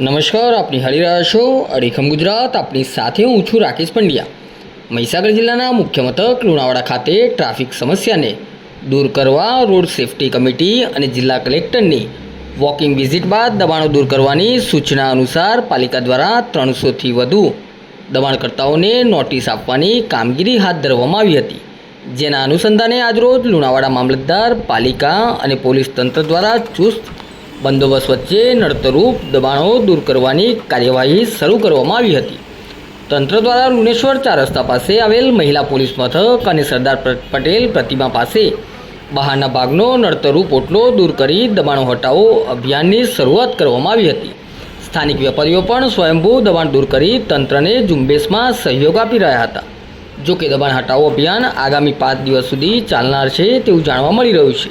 નમસ્કાર, આપની હાલી રહ્યા છો અડીખમ ગુજરાત. આપની સાથે હું છું રાકેશ પંડ્યા. મહીસાગર જિલ્લાના મુખ્ય મથક, લુણાવાડા ખાતે ટ્રાફિક સમસ્યાને દૂર કરવા રોડ સેફટી કમિટી અને જિલ્લા કલેક્ટરની વોકિંગ વિઝિટ બાદ દબાણો દૂર કરવાની સૂચના અનુસાર પાલિકા દ્વારા ત્રણસોથી વધુ દબાણકર્તાઓને નોટિસ આપવાની કામગીરી હાથ ધરવામાં આવી હતી. જેના અનુસંધાને આજરોજ લુણાવાડા મામલતદાર, પાલિકા અને પોલીસ તંત્ર દ્વારા ચુસ્ત બંદોબસ્ત વચ્ચે નડતરૂપ દબાણો દૂર કરવાની કાર્યવાહી શરૂ કરવામાં આવી હતી. તંત્ર દ્વારા લુનેશ્વર ચાર રસ્તા પાસે આવેલ મહિલા પોલીસ મથક અને સરદાર પટેલ પ્રતિમા પાસે બહારના ભાગનો નડતરૂપ ઓટલો દૂર કરી દબાણો હટાવો અભિયાનની શરૂઆત કરવામાં આવી હતી. સ્થાનિક વેપારીઓ પણ સ્વયંભૂ દબાણ દૂર કરી તંત્રને ઝુંબેશમાં સહયોગ આપી રહ્યા હતા. જોકે દબાણ હટાવો અભિયાન આગામી પાંચ દિવસ સુધી ચાલનાર છે તેવું જાણવા મળી રહ્યું છે.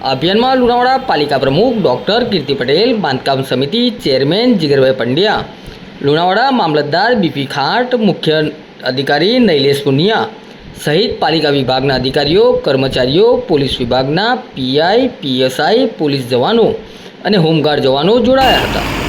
અભિયાનમાં લુણાવાડા પાલિકા પ્રમુખ ડૉક્ટર કીર્તિ પટેલ, બાંધકામ સમિતિ ચેરમેન જીગરભાઈ પંડ્યા, લુણાવાડા મામલતદાર બીપી ખાટ, મુખ્ય અધિકારી નૈલેશ પુનિયા સહિત પાલિકા વિભાગના અધિકારીઓ, કર્મચારીઓ, પોલીસ વિભાગના પીઆઈ, પીએસઆઈ, પોલીસ જવાનો અને હોમગાર્ડ જવાનો જોડાયા હતા.